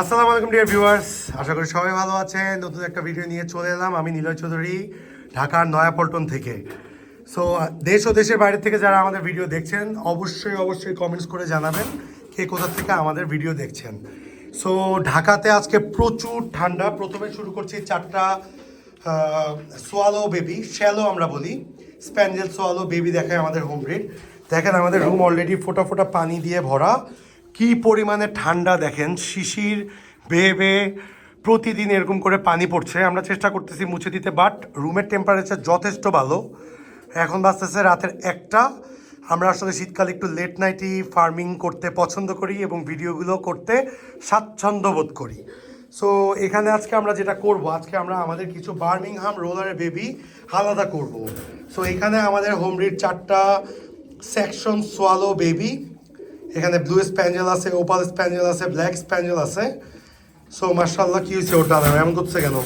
আসসালামু আলাইকুম dear viewers আশা করি সবাই ভালো আছেন। নতুন একটা ভিডিও নিয়ে চলে এলাম। আমি নিলয় চৌধুরী, ঢাকার নয়াপল্টন থেকে। সো দেশ ও দেশের বাইরে থেকে যারা আমাদের ভিডিও দেখছেন, অবশ্যই অবশ্যই কমেন্টস করে জানাবেন কে কোথা থেকে আমাদের ভিডিও দেখছেন। সো ঢাকাতে আজকে প্রচুর ঠান্ডা। প্রথমে শুরু করছি চারটা সোয়ালো বেবি শ্যালো আমরা বলি। স্প্যান্ডেল সোয়ালো বেবি দেখায় আমাদের হোম ব্রিড দেখেন, আমাদের রুম অলরেডি ফোটা ফোটা পানি দিয়ে ভরা। কি পরিমাণে ঠান্ডা দেখেন? শিশির, বেয়ে বেয়ে প্রতিদিন এরকম করে পানি পড়ছে। আমরা চেষ্টা করতেছি মুছে দিতে বাট রুমের টেম্পারেচার যথেষ্ট ভালো। এখন বাজতেছে রাতের একটা। আমরা আসলে শীতকালে একটু লেট নাইটি ফার্মিং করতে পছন্দ করি এবং ভিডিওগুলো করতে স্বাচ্ছন্দ্য বোধ করি। সো এখানে আজকে আমরা যেটা করব, আজকে আমরা আমাদের কিছু বার্মিংহাম রোলারের বেবি আলাদা করব। সো এখানে আমাদের হোমরির চারটা সেকশন সোয়ালো বেবি এখানে ব্লু স্প্যান্ডেল আছে ওপাল স্প্যান্ডেল আছে ব্ল্যাক স্প্যান্ডেল আছে। সো মার্শাল্লাহ কি হয়েছে ওটা এমন করছে কেন?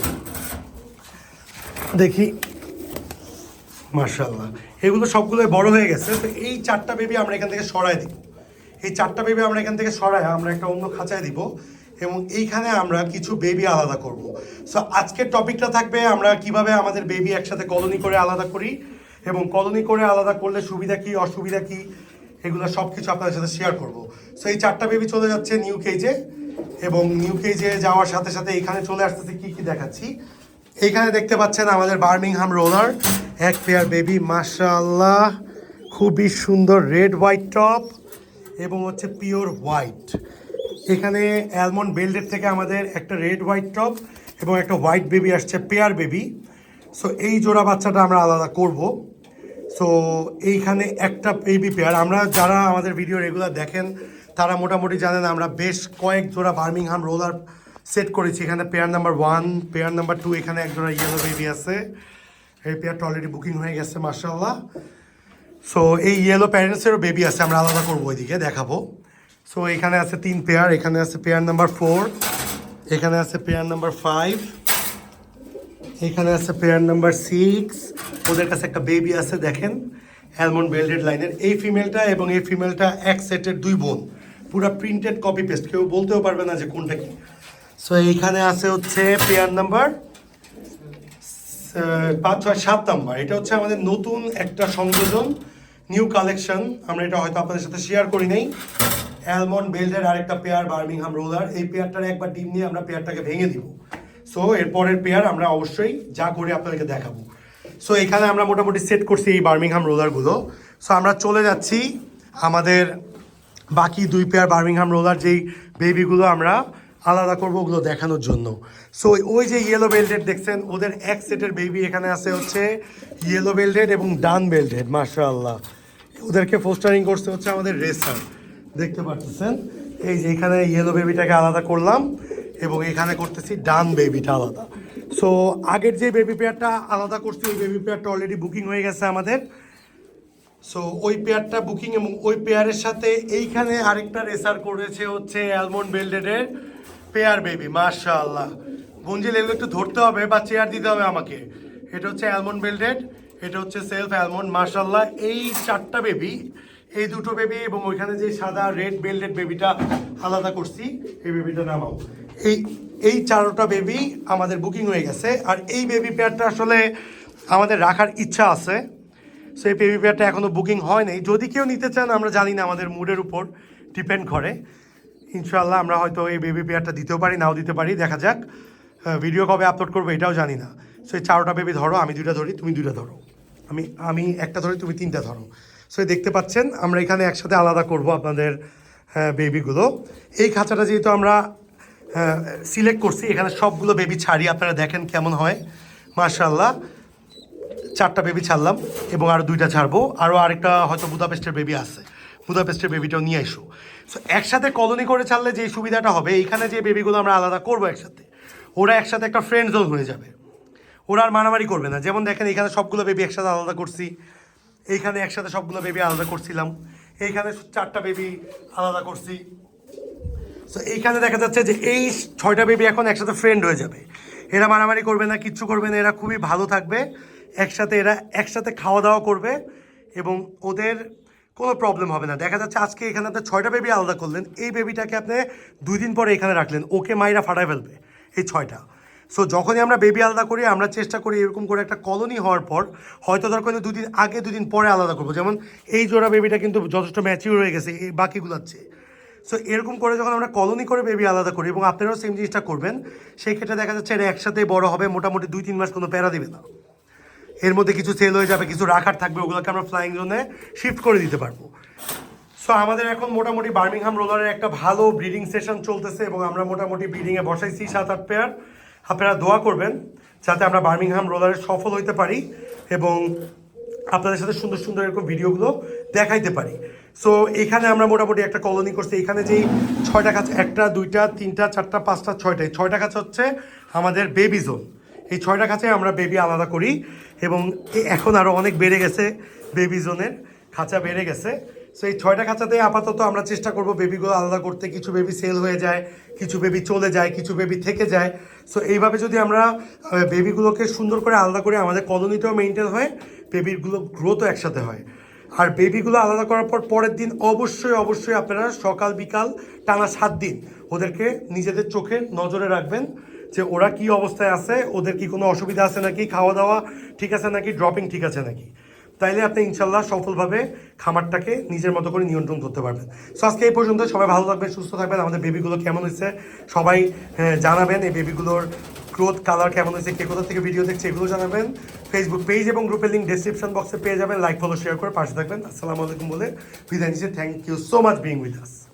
দেখি। মার্শাল্লাহ এগুলো সবগুলোই বড় হয়ে গেছে। তো এই চারটা বেবি আমরা এখান থেকে সরাই দিব। এই চারটা বেবি আমরা এখান থেকে সরাই, আমরা একটা অন্য খাঁচায় দিব। এবং এইখানে আমরা কিছু বেবি আলাদা করব। সো আজকের টপিকটা থাকবে আমরা কীভাবে আমাদের বেবি একসাথে কলোনি করে আলাদা করি। এবং কলোনি করে আলাদা করলে সুবিধা কি, অসুবিধা কি? এগুলো সব কিছু আপনাদের সাথে শেয়ার করব। সো এই চারটা বেবি চলে যাচ্ছে নিউ কেজে এবং নিউ কেজে যাওয়ার সাথে সাথে এখানে চলে আসতেছে কি কি দেখাচ্ছি। এইখানে দেখতে পাচ্ছেন আমাদের বার্মিংহাম রোলার এক পেয়ার বেবি মাশাআল্লাহ, খুবই সুন্দর রেড হোয়াইট টপ এবং হচ্ছে পিওর হোয়াইট এখানে অ্যালমন্ড বেল্ডের থেকে আমাদের একটা রেড হোয়াইট টপ এবং একটা হোয়াইট বেবি আসছে পেয়ার বেবি সো এই জোড়া বাচ্চাটা আমরা আলাদা করব। সো এইখানে একটা বেবি পেয়ার আমরা যারা আমাদের ভিডিও রেগুলার দেখেন, তারা মোটামুটি জানেন আমরা বেশ কয়েক জোড়া বার্মিংহাম রোলার সেট করেছি। এখানে pair number one pair number two এখানে এক জোড়া ইয়েলো বেবি আছে। এই পেয়ারটা অলরেডি বুকিং হয়ে গেছে মার্শাল্লাহ সো এই ইয়েলো প্যারেন্টসেরও বেবি আছে, আমরা আলাদা করব ওইদিকে, দেখাবো। সো এখানে আছে তিন পেয়ার এখানে আছে পেয়ার নাম্বার ফোর এখানে আছে পেয়ার নাম্বার ফাইভ এখানে আছে পেয়ার নাম্বার সিক্স ওদের কাছে একটা বেবি আছে, দেখেন। অ্যালমন্ড বেল্টেড লাইনের এই ফিমেলটা এবং এই ফিমেলটা এক সেটের দুই বোন। পুরো প্রিন্টেড কপি পেস্ট কেউ বলতেও পারবে না যে কোনটা কি। সো এইখানে আছে হচ্ছে পেয়ার নাম্বার পাঁচ, ছয়, সাত নাম্বার এটা হচ্ছে আমাদের নতুন একটা সংযোজন নিউ কালেকশন আমরা এটা হয়তো আপনাদের সাথে শেয়ার করি নাই। অ্যালমন্ড বেল্টের আরেকটা পেয়ার বার্মিংহাম রোলার এই পেয়ারটার একবার ডিম নিয়ে আমরা পেয়ারটাকে ভেঙে দিব। সো এরপরের পেয়ার আমরা অবশ্যই যা করে আপনাদেরকে দেখাবো। সো এখানে আমরা মোটামুটি সেট করছি এই বার্মিংহাম রোলারগুলো সো আমরা চলে যাচ্ছি আমাদের বাকি দুই পেয়ার বার্মিংহাম রোলার যেই বেবিগুলো আমরা আলাদা করব ওগুলো দেখানোর জন্য। সো ওই যে ইয়েলো বেল্টেড দেখছেন, ওদের এক সেটের বেবি এখানে আছে হচ্ছে ইয়েলো বেল্টেড এবং ডান বেল্টেড মার্শাল্লাহ ওদেরকে পোস্টারিং করতে হচ্ছে আমাদের রেসার দেখতে পাচ্ছেন? এই যে এখানে ইয়েলো বেবিটাকে আলাদা করলাম। এবং এখানে করতেছি ডান বেবিটা আলাদা। সো আগের যে বেবি পেয়ারটা আলাদা করছি, ওই বেবি পেয়ারটা অলরেডি বুকিং হয়ে গেছে আমাদের। সো ওই পেয়ারটা বুকিং এবং ওই পেয়ারের সাথে এইখানে আরেকটা রেসার করেছে হচ্ছে অ্যালমন্ড বেল্ডেডের পেয়ার বেবি মাশাআল্লাহ। গঞ্জিল এগুলো একটু ধরতে হবে বা চেয়ার দিতে হবে আমাকে। এটা হচ্ছে অ্যালমন্ড বেল্ডেড এটা হচ্ছে সেলফ অ্যালমন্ড মাশাআল্লাহ। এই চারটা বেবি এই দুটো বেবি এবং ওইখানে যে সাদা রেড বেল্ডেড বেবিটা আলাদা করছি, এই বেবিটা নামাও এই এই চারোটা বেবি আমাদের বুকিং হয়ে গেছে। আর এই বেবি পেয়ারটা আসলে আমাদের রাখার ইচ্ছা আছে। সেই বেবি পেয়ারটা এখনও বুকিং হয় নাই। যদি কেউ নিতে চান, আমরা জানি না আমাদের মুডের উপর ডিপেন্ড করে। ইনশাল্লাহ আমরা হয়তো এই বেবি পেয়ারটা দিতেও পারি, নাও দিতে পারি, দেখা যাক। ভিডিও কবে আপলোড করব এটাও জানি না। সো এই চারোটা বেবি ধরো, আমি দুইটা ধরি, তুমি দুইটা ধরো। আমি আমি একটা ধরি, তুমি তিনটা ধরো। সো দেখতে পাচ্ছেন, আমরা এখানে একসাথে আলাদা করব আপনাদের বেবিগুলো এই খাঁচাটা যেহেতু আমরা সিলেক্ট করছি। এখানে সবগুলো বেবি ছাড়ি আপনারা দেখেন কেমন হয়। মার্শাল্লাহ চারটা বেবি ছাড়লাম এবং আরও দুইটা ছাড়বো। আরও আরেকটা হয়তো বুদাপেস্টের বেবি আছে। বুদাপেস্টের বেবিটাও নিয়ে এসো। সো একসাথে কলোনি করে ছাড়লে যে সুবিধাটা হবে, এইখানে যে বেবিগুলো আমরা আলাদা করব একসাথে, ওরা একসাথে একটা ফ্রেন্ড জোন হয়ে যাবে। ওরা আর মারামারি করবে না। যেমন দেখেন, এখানে সবগুলো বেবি একসাথে আলাদা করছি। এইখানে একসাথে সবগুলো বেবি আলাদা করছিলাম। এইখানে চারটা বেবি আলাদা করছি। সো এইখানে দেখা যাচ্ছে যে এই ছয়টা বেবি এখন একসাথে ফ্রেন্ড হয়ে যাবে। এরা মারামারি করবে না, কিচ্ছু করবে না, এরা খুবই ভালো থাকবে। একসাথে এরা, একসাথে খাওয়া দাওয়া করবে এবং ওদের কোনো প্রবলেম হবে না। দেখা যাচ্ছে আজকে এখানে আপনি ছয়টা বেবি আলাদা করলেন। এই বেবিটাকে আপনি দুই দিন পরে এখানে রাখলেন। ওকে মাইরা ফাটায় ফেলবে এই ছয়টা। সো যখনই আমরা বেবি আলাদা করি, আমরা চেষ্টা করি এরকম করে একটা কলোনি হওয়ার পর, হয়তো দরকার হলে দুদিন আগে, দুদিন পরে আলাদা করব। যেমন এই জোড়া বেবিটা কিন্তু যথেষ্ট ম্যাচিউর হয়ে গেছে, এই বাকিগুলোর চেয়ে। সো এরকম করে যখন আমরা কলোনি করে বেবি আলাদা করি এবং আপনারাও সেম জিনিসটা করবেন, সেই ক্ষেত্রে দেখা যাচ্ছে এটা একসাথে বড় হবে, মোটামুটি দুই, তিন মাস কোনো প্যারা দিবে না। এর মধ্যে কিছু সেল হয়ে যাবে, কিছু রাখার থাকবে, ওগুলোকে আমরা ফ্লাইং জোনে শিফট করে দিতে পারব। সো আমাদের এখন মোটামুটি বার্মিংহাম রোলারের একটা ভালো ব্রিডিং সেশন চলতেছে এবং আমরা মোটামুটি ব্রিডিংয়ে বসাইছি সাত, আট পেয়ার আপনারা দোয়া করবেন যাতে আমরা বার্মিংহাম রোলারে সফল হইতে পারি এবং আপনাদের সাথে সুন্দর সুন্দর এরকম ভিডিওগুলো দেখাইতে পারি। সো এখানে আমরা মোটামুটি একটা কলোনি করছি। এখানে যেই ছয়টা কাছে একটা, দুইটা, তিনটা, চারটা, পাঁচটা, ছয়টা, এই ছয়টা কাছে হচ্ছে আমাদের বেবি জোন এই ছয়টা কাছে আমরা বেবি আলাদা করি এবং এখন আরও অনেক বেড়ে গেছে বেবি জোনের খাঁচা বেড়ে গেছে। সো এই ছয়টা খাঁচাতে আপাতত আমরা চেষ্টা করব বেবিগুলো আলাদা করতে। কিছু বেবি সেল হয়ে যায়, কিছু বেবি চলে যায়, কিছু বেবি থেকে যায়। সো এইভাবে যদি আমরা বেবিগুলোকে সুন্দর করে আলাদা করে আমাদের কলোনিটাও মেনটেন হয় বেবিগুলো গ্রোথও একসাথে হয়। আর বেবিগুলো আলাদা করার পর পরের দিন অবশ্যই অবশ্যই আপনারা সকাল বিকাল টানা সাত দিন ওদেরকে নিজেদের চোখে নজরে রাখবেন যে ওরা কি অবস্থায় আছে ওদের কি কোনো অসুবিধা আছে নাকি খাওয়া দাওয়া ঠিক আছে নাকি ড্রপিং ঠিক আছে নাকি? তাইলে আপনি ইনশাল্লাহ সফলভাবে খামারটাকে নিজের মতো করে নিয়ন্ত্রণ করতে পারবেন। সো আজকে এই পর্যন্ত সবাই ভালো থাকবেন সুস্থ থাকবেন। আমাদের বেবিগুলো কেমন হয়েছে সবাই হ্যাঁ, জানাবেন। এই বেবিগুলোর গ্রোথ কালার কেমন হয়েছে, কে কোথা থেকে ভিডিও দেখছে এগুলো জানাবেন। ফেসবুক পেজ এবং গ্রুপের লিঙ্ক ডিসক্রিপশন বক্সে পেয়ে যাবেন। লাইক ফলো শেয়ার করে পাশে থাকবেন। আসসালামু আলাইকুম বলে বিদায় নিচ্ছি। Thank you so much being with us